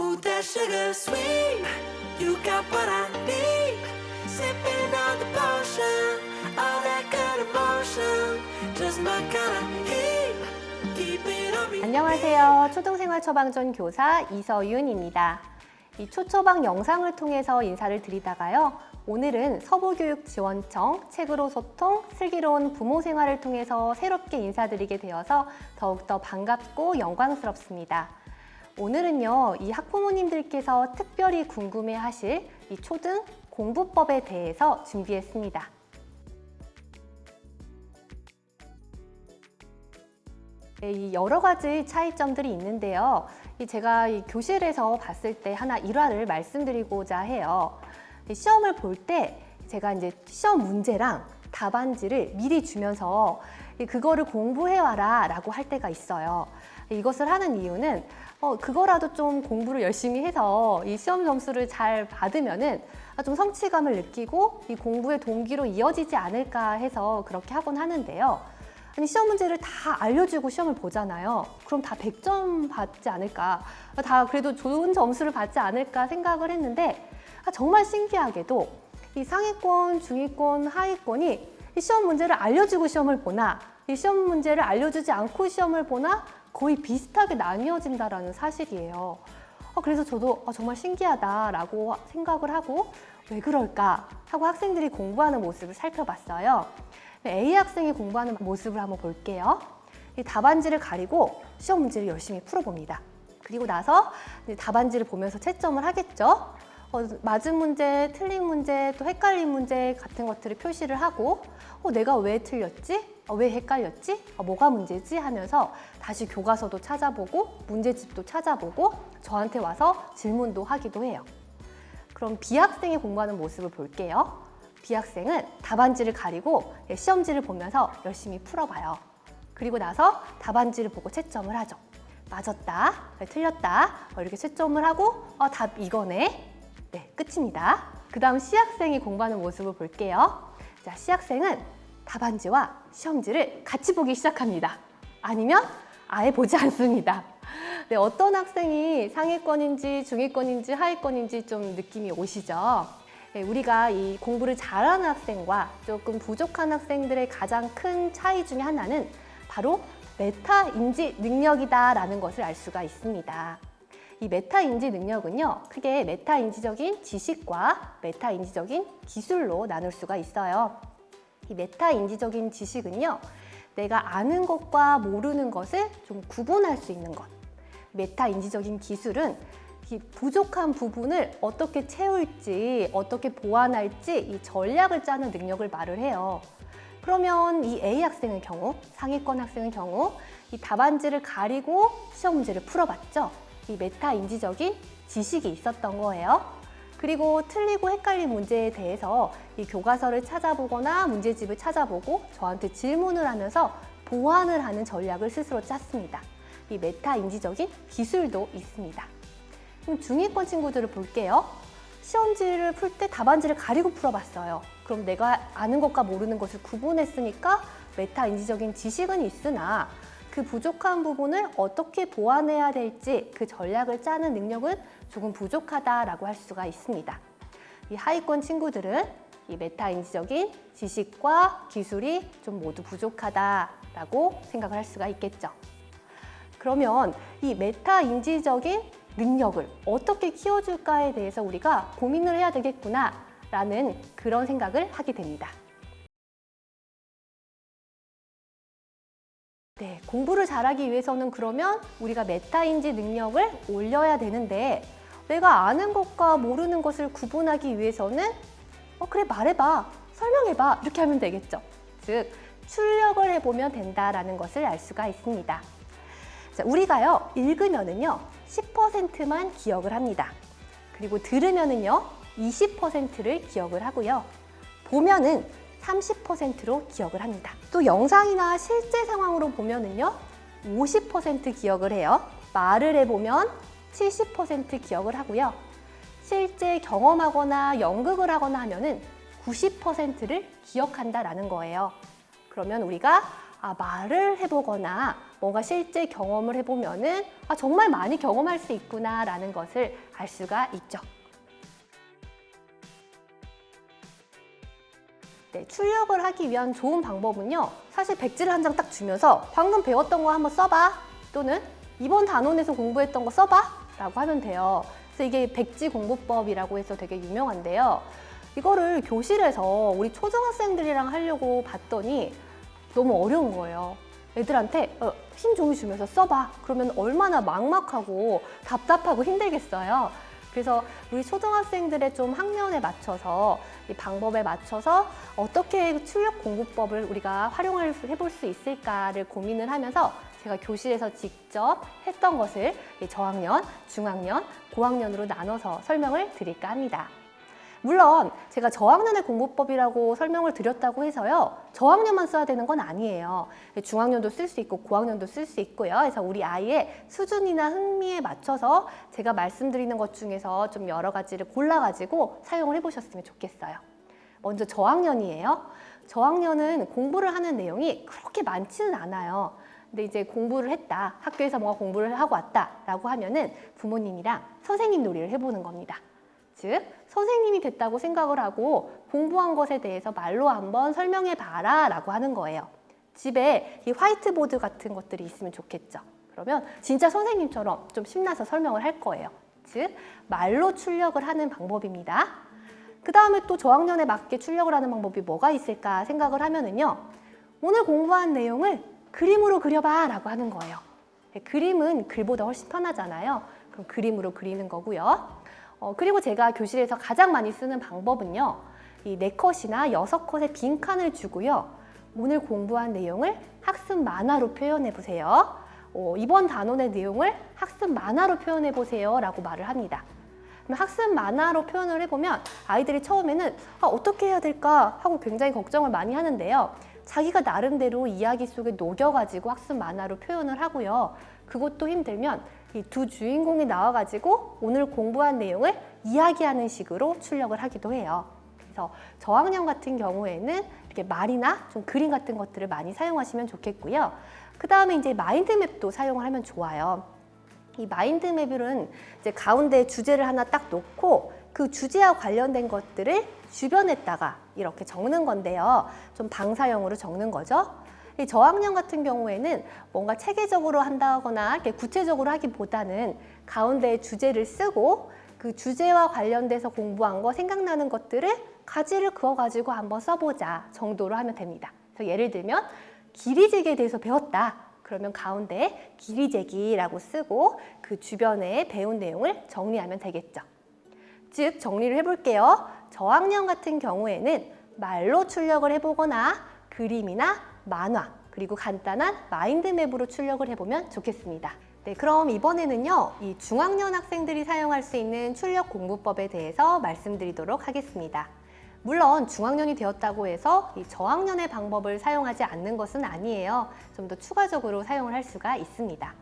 Ooh, that sugar sweet. You got what I need. Sipping on the potion. All that good emotion. Just my kind of heat. Keep it on me. 안녕하세요. 초등생활 처방전 교사 이서윤입니다. 이 초처방 영상을 통해서 인사를 드리다가요. 오늘은 서부교육지원청 책으로 소통 슬기로운 부모 생활을 통해서 새롭게 인사드리게 되어서 더욱더 반갑고 영광스럽습니다. 오늘은요, 이 학부모님들께서 특별히 궁금해 하실 이 초등 공부법에 대해서 준비했습니다. 네, 이 여러 가지 차이점들이 있는데요. 이 제가 이 교실에서 봤을 때 하나 일화를 말씀드리고자 해요. 이 시험을 볼 때 제가 이제 시험 문제랑 답안지를 미리 주면서 이 그거를 공부해 와라 라고 할 때가 있어요. 이것을 하는 이유는 어, 그거라도 좀 공부를 열심히 해서 이 시험 점수를 잘 받으면은 아, 좀 성취감을 느끼고 이 공부의 동기로 이어지지 않을까 해서 그렇게 하곤 하는데요. 아니 시험 문제를 다 알려주고 시험을 보잖아요. 그럼 다 100점 받지 않을까? 다 그래도 좋은 점수를 받지 않을까 생각을 했는데 아, 정말 신기하게도 이 상위권, 중위권, 하위권이 이 시험 문제를 알려주고 시험을 보나 이 시험 문제를 알려주지 않고 시험을 보나 거의 비슷하게 나뉘어진다라는 사실이에요. 어, 그래서 저도 어, 정말 신기하다라고 생각을 하고 왜 그럴까 하고 학생들이 공부하는 모습을 살펴봤어요. A 학생이 공부하는 모습을 한번 볼게요. 이 답안지를 가리고 시험 문제를 열심히 풀어봅니다. 그리고 나서 이제 답안지를 보면서 채점을 하겠죠. 어, 맞은 문제, 틀린 문제, 또 헷갈린 문제 같은 것들을 표시를 하고 어, 내가 왜 틀렸지? 어, 왜 헷갈렸지? 어, 뭐가 문제지? 하면서 다시 교과서도 찾아보고 문제집도 찾아보고 저한테 와서 질문도 하기도 해요. 그럼 B 학생이 공부하는 모습을 볼게요. B 학생은 답안지를 가리고 예, 시험지를 보면서 열심히 풀어봐요. 그리고 나서 답안지를 보고 채점을 하죠. 맞았다, 네, 틀렸다, 어, 이렇게 채점을 하고 어, 답 이거네. 네, 끝입니다. 그 다음 C 학생이 공부하는 모습을 볼게요. 자, C 학생은 답안지와 시험지를 같이 보기 시작합니다. 아니면 아예 보지 않습니다. 네, 어떤 학생이 상위권인지 중위권인지 하위권인지 좀 느낌이 오시죠? 네, 우리가 이 공부를 잘하는 학생과 조금 부족한 학생들의 가장 큰 차이 중에 하나는 바로 메타 인지 능력이다라는 것을 알 수가 있습니다. 이 메타 인지 능력은요, 크게 메타 인지적인 지식과 메타 인지적인 기술로 나눌 수가 있어요. 이 메타 인지적인 지식은요, 내가 아는 것과 모르는 것을 좀 구분할 수 있는 것. 메타 인지적인 기술은 이 부족한 부분을 어떻게 채울지, 어떻게 보완할지 이 전략을 짜는 능력을 말을 해요. 그러면 이 A 학생의 경우, 상위권 학생의 경우 이 답안지를 가리고 시험 문제를 풀어봤죠. 이 메타 인지적인 지식이 있었던 거예요. 그리고 틀리고 헷갈린 문제에 대해서 이 교과서를 찾아보거나 문제집을 찾아보고 저한테 질문을 하면서 보완을 하는 전략을 스스로 짰습니다. 이 메타 인지적인 기술도 있습니다. 그럼 중위권 친구들을 볼게요. 시험지를 풀 때 답안지를 가리고 풀어봤어요. 그럼 내가 아는 것과 모르는 것을 구분했으니까 메타 인지적인 지식은 있으나 그 부족한 부분을 어떻게 보완해야 될지 그 전략을 짜는 능력은 조금 부족하다라고 할 수가 있습니다. 이 하위권 친구들은 이 메타 인지적인 지식과 기술이 좀 모두 부족하다라고 생각을 할 수가 있겠죠. 그러면 이 메타 인지적인 능력을 어떻게 키워줄까에 대해서 우리가 고민을 해야 되겠구나라는 그런 생각을 하게 됩니다. 공부를 잘하기 위해서는 그러면 우리가 메타인지 능력을 올려야 되는데 내가 아는 것과 모르는 것을 구분하기 위해서는 어 그래 말해봐 설명해봐 이렇게 하면 되겠죠. 즉 출력을 해보면 된다라는 것을 알 수가 있습니다. 자, 우리가요 읽으면은요 10%만 기억을 합니다. 그리고 들으면은요 20%를 기억을 하고요. 보면은 30%로 기억을 합니다. 또 영상이나 실제 상황으로 보면은요 50% 기억을 해요. 말을 해보면 70% 기억을 하고요. 실제 경험하거나 연극을 하거나 하면은 90%를 기억한다라는 거예요. 그러면 우리가 아, 말을 해보거나 뭔가 실제 경험을 해보면은 아, 정말 많이 경험할 수 있구나라는 것을 알 수가 있죠. 네, 출력을 하기 위한 좋은 방법은요. 사실 백지를 한 장 딱 주면서 방금 배웠던 거 한번 써봐. 또는 이번 단원에서 공부했던 거 써봐. 라고 하면 돼요. 그래서 이게 백지 공부법이라고 해서 되게 유명한데요. 이거를 교실에서 우리 초등학생들이랑 하려고 봤더니 너무 어려운 거예요. 애들한테 어, 흰 종이 주면서 써봐. 그러면 얼마나 막막하고 답답하고 힘들겠어요. 그래서 우리 초등학생들의 좀 학년에 맞춰서 이 방법에 맞춰서 어떻게 출력 공부법을 우리가 활용을 해볼 수 있을까를 고민을 하면서 제가 교실에서 직접 했던 것을 이 저학년, 중학년, 고학년으로 나눠서 설명을 드릴까 합니다. 물론 제가 저학년의 공부법이라고 설명을 드렸다고 해서요. 저학년만 써야 되는 건 아니에요. 중학년도 쓸 수 있고 고학년도 쓸 수 있고요. 그래서 우리 아이의 수준이나 흥미에 맞춰서 제가 말씀드리는 것 중에서 좀 여러 가지를 골라가지고 사용을 해보셨으면 좋겠어요. 먼저 저학년이에요. 저학년은 공부를 하는 내용이 그렇게 많지는 않아요. 근데 이제 공부를 했다. 학교에서 뭔가 공부를 하고 왔다라고 하면은 부모님이랑 선생님 놀이를 해보는 겁니다. 즉, 선생님이 됐다고 생각을 하고 공부한 것에 대해서 말로 한번 설명해 봐라 라고 하는 거예요. 집에 이 화이트보드 같은 것들이 있으면 좋겠죠. 그러면 진짜 선생님처럼 좀 신나서 설명을 할 거예요. 즉, 말로 출력을 하는 방법입니다. 그 다음에 또 저학년에 맞게 출력을 하는 방법이 뭐가 있을까 생각을 하면은요. 오늘 공부한 내용을 그림으로 그려봐 라고 하는 거예요. 네, 그림은 글보다 훨씬 편하잖아요. 그럼 그림으로 그리는 거고요. 어, 그리고 제가 교실에서 가장 많이 쓰는 방법은요. 이네 컷이나 여섯 컷의 빈칸을 주고요. 오늘 공부한 내용을 학습 만화로 표현해 보세요. 어, 이번 단원의 내용을 학습 만화로 표현해 보세요. 라고 말을 합니다. 학습 만화로 표현을 해보면 아이들이 처음에는 아, 어떻게 해야 될까 하고 굉장히 걱정을 많이 하는데요. 자기가 나름대로 이야기 속에 녹여가지고 학습 만화로 표현을 하고요. 그것도 힘들면 이 두 주인공이 나와가지고 오늘 공부한 내용을 이야기하는 식으로 출력을 하기도 해요. 그래서 저학년 같은 경우에는 이렇게 말이나 좀 그림 같은 것들을 많이 사용하시면 좋겠고요. 그 다음에 이제 마인드맵도 사용을 하면 좋아요. 이 마인드맵은 이제 가운데 주제를 하나 딱 놓고 그 주제와 관련된 것들을 주변에다가 이렇게 적는 건데요. 좀 방사형으로 적는 거죠. 이 저학년 같은 경우에는 뭔가 체계적으로 한다거나 이렇게 구체적으로 하기보다는 가운데 주제를 쓰고 그 주제와 관련돼서 공부한 거 생각나는 것들을 가지를 그어 가지고 한번 써보자 정도로 하면 됩니다. 그래서 예를 들면 길이재기에 대해서 배웠다. 그러면 가운데 길이재기라고 쓰고 그 주변에 배운 내용을 정리하면 되겠죠. 즉 정리를 해볼게요. 저학년 같은 경우에는 말로 출력을 해보거나 그림이나 만화 그리고 간단한 마인드맵으로 출력을 해보면 좋겠습니다. 네, 그럼 이번에는요, 이 중학년 학생들이 사용할 수 있는 출력 공부법에 대해서 말씀드리도록 하겠습니다. 물론 중학년이 되었다고 해서 이 저학년의 방법을 사용하지 않는 것은 아니에요. 좀 더 추가적으로 사용을 할 수가 있습니다.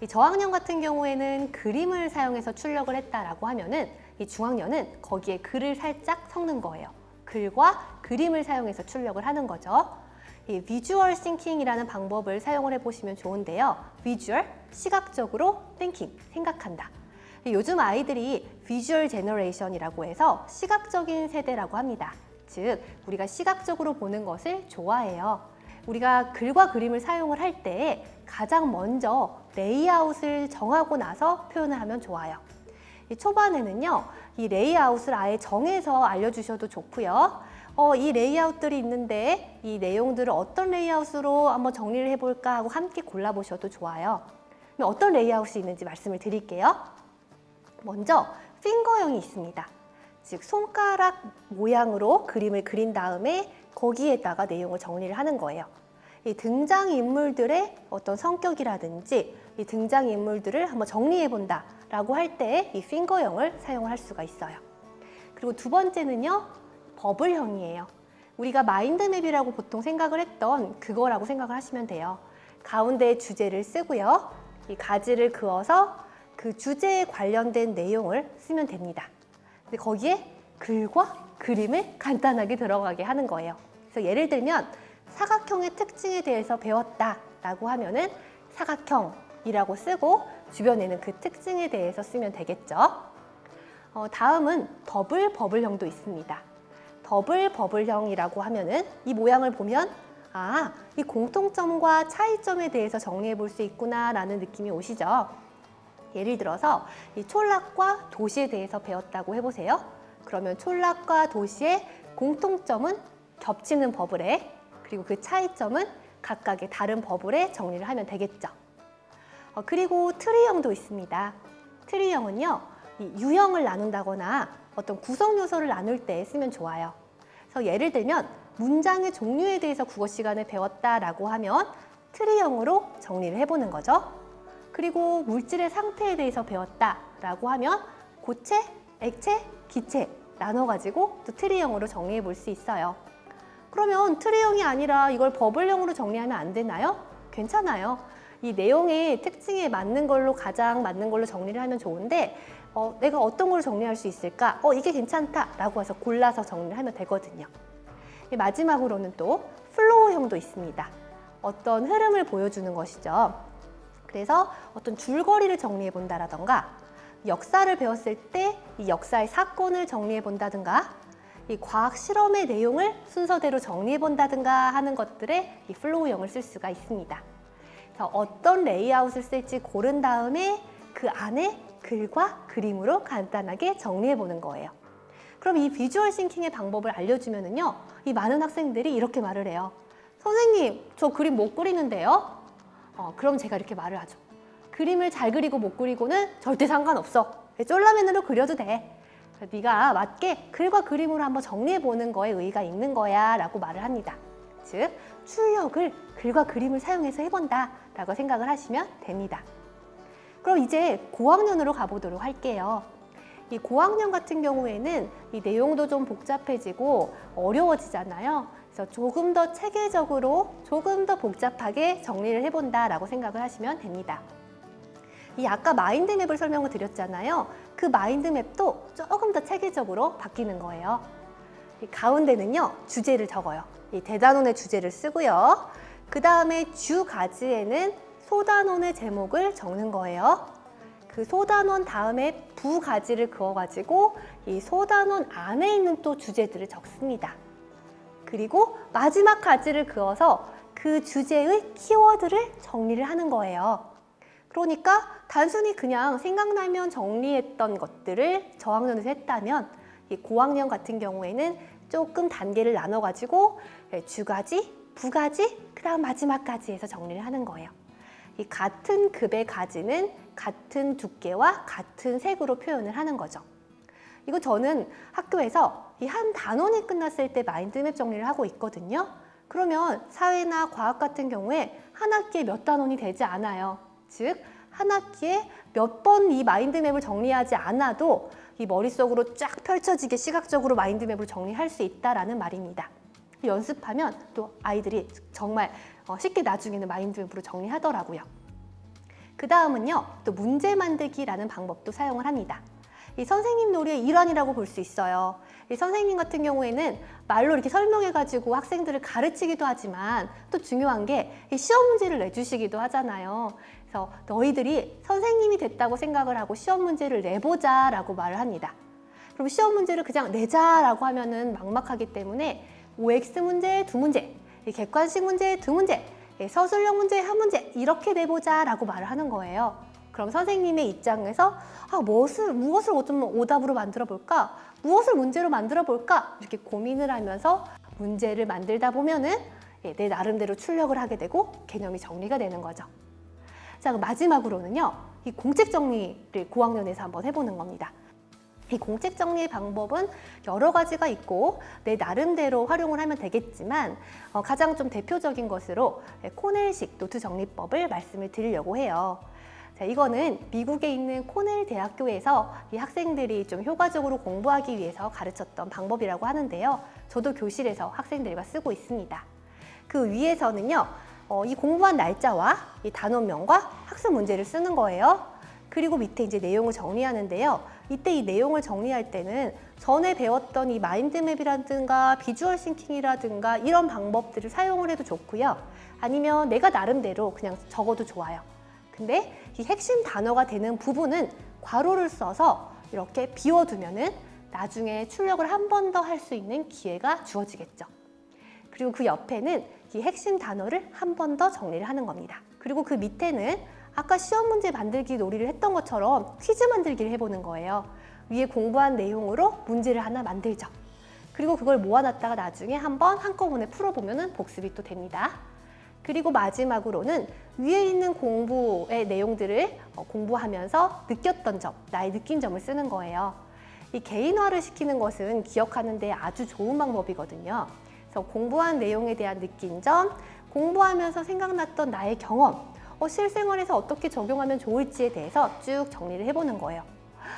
이 저학년 같은 경우에는 그림을 사용해서 출력을 했다라고 하면은 이 중학년은 거기에 글을 살짝 섞는 거예요. 글과 그림을 사용해서 출력을 하는 거죠. 이 비주얼 싱킹이라는 방법을 사용을 해보시면 좋은데요. 비주얼, 시각적으로 띵킹, 생각한다. 요즘 아이들이 비주얼 제너레이션이라고 해서 시각적인 세대라고 합니다. 즉, 우리가 시각적으로 보는 것을 좋아해요. 우리가 글과 그림을 사용을 할 때 가장 먼저 레이아웃을 정하고 나서 표현을 하면 좋아요. 이 초반에는요, 이 레이아웃을 아예 정해서 알려주셔도 좋고요. 어, 이 레이아웃들이 있는데 이 내용들을 어떤 레이아웃으로 한번 정리를 해볼까 하고 함께 골라보셔도 좋아요. 그럼 어떤 레이아웃이 있는지 말씀을 드릴게요. 먼저 핑거형이 있습니다. 즉 손가락 모양으로 그림을 그린 다음에 거기에다가 내용을 정리를 하는 거예요. 이 등장 인물들의 어떤 성격이라든지 이 등장 인물들을 한번 정리해 본다 라고 할 때 이 핑거형을 사용을 할 수가 있어요. 그리고 두 번째는요 버블형이에요. 우리가 마인드맵이라고 보통 생각을 했던 그거라고 생각을 하시면 돼요. 가운데 주제를 쓰고요. 이 가지를 그어서 그 주제에 관련된 내용을 쓰면 됩니다. 근데 거기에 글과 그림을 간단하게 들어가게 하는 거예요. 그래서 예를 들면 사각형의 특징에 대해서 배웠다라고 하면은 사각형이라고 쓰고 주변에는 그 특징에 대해서 쓰면 되겠죠. 어, 다음은 더블 버블형도 있습니다. 더블 버블형이라고 하면은 이 모양을 보면 아, 이 공통점과 차이점에 대해서 정리해 볼 수 있구나라는 느낌이 오시죠. 예를 들어서 이 촌락과 도시에 대해서 배웠다고 해보세요. 그러면 촌락과 도시의 공통점은 겹치는 버블에 그리고 그 차이점은 각각의 다른 버블에 정리를 하면 되겠죠. 어, 그리고 트리형도 있습니다. 트리형은요, 이 유형을 나눈다거나 어떤 구성 요소를 나눌 때 쓰면 좋아요. 그래서 예를 들면 문장의 종류에 대해서 국어 시간에 배웠다라고 하면 트리형으로 정리를 해보는 거죠. 그리고 물질의 상태에 대해서 배웠다라고 하면 고체, 액체, 기체 나눠가지고 또 트리형으로 정리해 볼 수 있어요. 그러면 트리형이 아니라 이걸 버블형으로 정리하면 안 되나요? 괜찮아요. 이 내용의 특징에 맞는 걸로 가장 맞는 걸로 정리를 하면 좋은데 어, 내가 어떤 걸로 정리할 수 있을까? 어, 이게 괜찮다라고 해서 골라서 정리를 하면 되거든요. 이 마지막으로는 또 플로우형도 있습니다. 어떤 흐름을 보여주는 것이죠. 그래서 어떤 줄거리를 정리해 본다라던가 역사를 배웠을 때 이 역사의 사건을 정리해 본다든가 이 과학 실험의 내용을 순서대로 정리해 본다든가 하는 것들에 이 플로우형을 쓸 수가 있습니다. 그래서 어떤 레이아웃을 쓸지 고른 다음에 그 안에 글과 그림으로 간단하게 정리해 보는 거예요. 그럼 이 비주얼 싱킹의 방법을 알려주면은요, 이 많은 학생들이 이렇게 말을 해요. 선생님, 저 그림 못 그리는데요? 어, 그럼 제가 이렇게 말을 하죠. 그림을 잘 그리고 못 그리고는 절대 상관없어. 쫄라맨으로 그려도 돼. 네가 맞게 글과 그림으로 한번 정리해 보는 거에 의의가 있는 거야 라고 말을 합니다. 즉, 출력을 글과 그림을 사용해서 해본다 라고 생각을 하시면 됩니다. 그럼 이제 고학년으로 가보도록 할게요. 이 고학년 같은 경우에는 이 내용도 좀 복잡해지고 어려워지잖아요. 그래서 조금 더 체계적으로 조금 더 복잡하게 정리를 해본다라고 생각을 하시면 됩니다. 이 아까 마인드맵을 설명을 드렸잖아요. 그 마인드맵도 조금 더 체계적으로 바뀌는 거예요. 이 가운데는요 주제를 적어요. 이 대단원의 주제를 쓰고요. 그 다음에 주 가지에는 소단원의 제목을 적는 거예요. 그 소단원 다음에 부가지를 그어가지고 이 소단원 안에 있는 또 주제들을 적습니다. 그리고 마지막 가지를 그어서 그 주제의 키워드를 정리를 하는 거예요. 그러니까 단순히 그냥 생각나면 정리했던 것들을 저학년에서 했다면 이 고학년 같은 경우에는 조금 단계를 나눠 가지고 주가지, 부가지, 그 다음 마지막까지 해서 정리를 하는 거예요. 이 같은 급의 가지는 같은 두께와 같은 색으로 표현을 하는 거죠. 이거 저는 학교에서 이 한 단원이 끝났을 때 마인드맵 정리를 하고 있거든요. 그러면 사회나 과학 같은 경우에 한 학기에 몇 단원이 되지 않아요. 즉, 한 학기에 몇 번 이 마인드맵을 정리하지 않아도 이 머릿속으로 쫙 펼쳐지게 시각적으로 마인드맵을 정리할 수 있다라는 말입니다. 연습하면 또 아이들이 정말 어, 쉽게 나중에는 마인드맵으로 정리하더라고요. 그 다음은요, 또 문제 만들기라는 방법도 사용을 합니다. 이 선생님 놀이의 일환이라고 볼 수 있어요. 이 선생님 같은 경우에는 말로 이렇게 설명해가지고 학생들을 가르치기도 하지만 또 중요한 게 이 시험 문제를 내주시기도 하잖아요. 그래서 너희들이 선생님이 됐다고 생각을 하고 시험 문제를 내보자 라고 말을 합니다. 그럼 시험 문제를 그냥 내자라고 하면은 막막하기 때문에 OX 문제 두 문제, 이 객관식 문제 두 문제, 이 서술형 문제 한 문제 이렇게 내보자 라고 말을 하는 거예요. 그럼 선생님의 입장에서 아, 무엇을 무엇을 좀 오답으로 만들어 볼까? 무엇을 문제로 만들어 볼까? 이렇게 고민을 하면서 문제를 만들다 보면은 예, 내 나름대로 출력을 하게 되고 개념이 정리가 되는 거죠. 자, 마지막으로는요. 이 공책 정리를 고학년에서 한번 해보는 겁니다. 이 공책 정리의 방법은 여러 가지가 있고 내 나름대로 활용을 하면 되겠지만 어, 가장 좀 대표적인 것으로 코넬식 노트 정리법을 말씀을 드리려고 해요. 자, 이거는 미국에 있는 코넬 대학교에서 이 학생들이 좀 효과적으로 공부하기 위해서 가르쳤던 방법이라고 하는데요. 저도 교실에서 학생들과 쓰고 있습니다. 그 위에서는요, 어, 이 공부한 날짜와 이 단원명과 학습 문제를 쓰는 거예요. 그리고 밑에 이제 내용을 정리하는데요. 이때 이 내용을 정리할 때는 전에 배웠던 이 마인드맵이라든가 비주얼 싱킹이라든가 이런 방법들을 사용을 해도 좋고요. 아니면 내가 나름대로 그냥 적어도 좋아요. 근데 이 핵심 단어가 되는 부분은 괄호를 써서 이렇게 비워두면은 나중에 출력을 한 번 더 할 수 있는 기회가 주어지겠죠. 그리고 그 옆에는 이 핵심 단어를 한 번 더 정리를 하는 겁니다. 그리고 그 밑에는 아까 시험 문제 만들기 놀이를 했던 것처럼 퀴즈 만들기를 해보는 거예요. 위에 공부한 내용으로 문제를 하나 만들죠. 그리고 그걸 모아놨다가 나중에 한번 한꺼번에 풀어보면 복습이 또 됩니다. 그리고 마지막으로는 위에 있는 공부의 내용들을 어, 공부하면서 느꼈던 점, 나의 느낀 점을 쓰는 거예요. 이 개인화를 시키는 것은 기억하는데 아주 좋은 방법이거든요. 그래서 공부한 내용에 대한 느낀 점, 공부하면서 생각났던 나의 경험, 어, 실생활에서 어떻게 적용하면 좋을지에 대해서 쭉 정리를 해보는 거예요.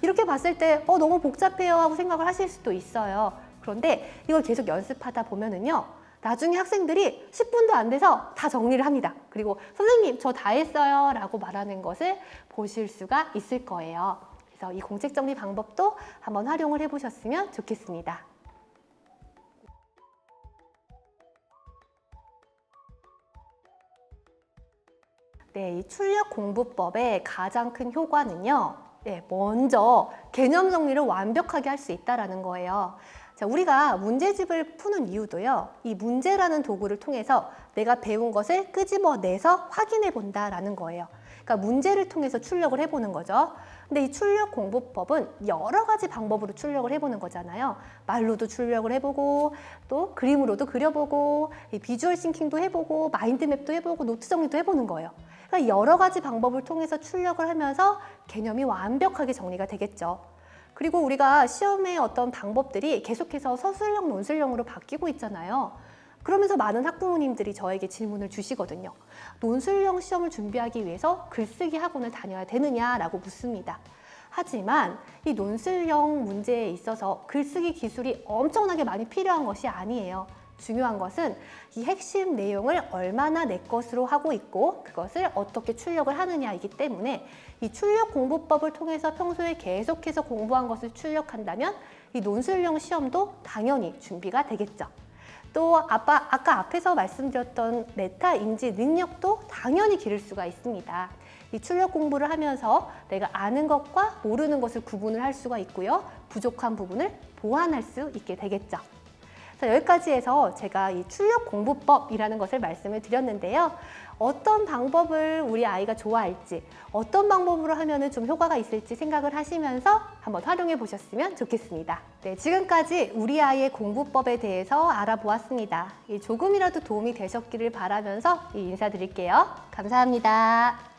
이렇게 봤을 때 어, 너무 복잡해요 하고 생각을 하실 수도 있어요. 그런데 이걸 계속 연습하다 보면은요. 나중에 학생들이 10분도 안 돼서 다 정리를 합니다. 그리고 선생님 저 다 했어요 라고 말하는 것을 보실 수가 있을 거예요. 그래서 이 공책 정리 방법도 한번 활용을 해보셨으면 좋겠습니다. 네, 이 출력 공부법의 가장 큰 효과는요. 네, 먼저 개념 정리를 완벽하게 할 수 있다라는 거예요. 자, 우리가 문제집을 푸는 이유도요. 이 문제라는 도구를 통해서 내가 배운 것을 끄집어내서 확인해 본다라는 거예요. 그러니까 문제를 통해서 출력을 해보는 거죠. 근데 이 출력 공부법은 여러 가지 방법으로 출력을 해보는 거잖아요. 말로도 출력을 해보고 또 그림으로도 그려보고 이 비주얼 싱킹도 해보고 마인드맵도 해보고 노트 정리도 해보는 거예요. 그러니까 여러 가지 방법을 통해서 출력을 하면서 개념이 완벽하게 정리가 되겠죠. 그리고 우리가 시험의 어떤 방법들이 계속해서 서술형, 논술형으로 바뀌고 있잖아요. 그러면서 많은 학부모님들이 저에게 질문을 주시거든요. 논술형 시험을 준비하기 위해서 글쓰기 학원을 다녀야 되느냐라고 묻습니다. 하지만 이 논술형 문제에 있어서 글쓰기 기술이 엄청나게 많이 필요한 것이 아니에요. 중요한 것은 이 핵심 내용을 얼마나 내 것으로 하고 있고 그것을 어떻게 출력을 하느냐이기 때문에 이 출력 공부법을 통해서 평소에 계속해서 공부한 것을 출력한다면 이 논술형 시험도 당연히 준비가 되겠죠. 또 아빠, 아까 앞에서 말씀드렸던 메타 인지 능력도 당연히 기를 수가 있습니다. 이 출력 공부를 하면서 내가 아는 것과 모르는 것을 구분을 할 수가 있고요. 부족한 부분을 보완할 수 있게 되겠죠. 자, 여기까지 해서 제가 이 출력 공부법이라는 것을 말씀을 드렸는데요. 어떤 방법을 우리 아이가 좋아할지, 어떤 방법으로 하면 좀 효과가 있을지 생각을 하시면서 한번 활용해 보셨으면 좋겠습니다. 네, 지금까지 우리 아이의 공부법에 대해서 알아보았습니다. 이 조금이라도 도움이 되셨기를 바라면서 이 인사드릴게요. 감사합니다.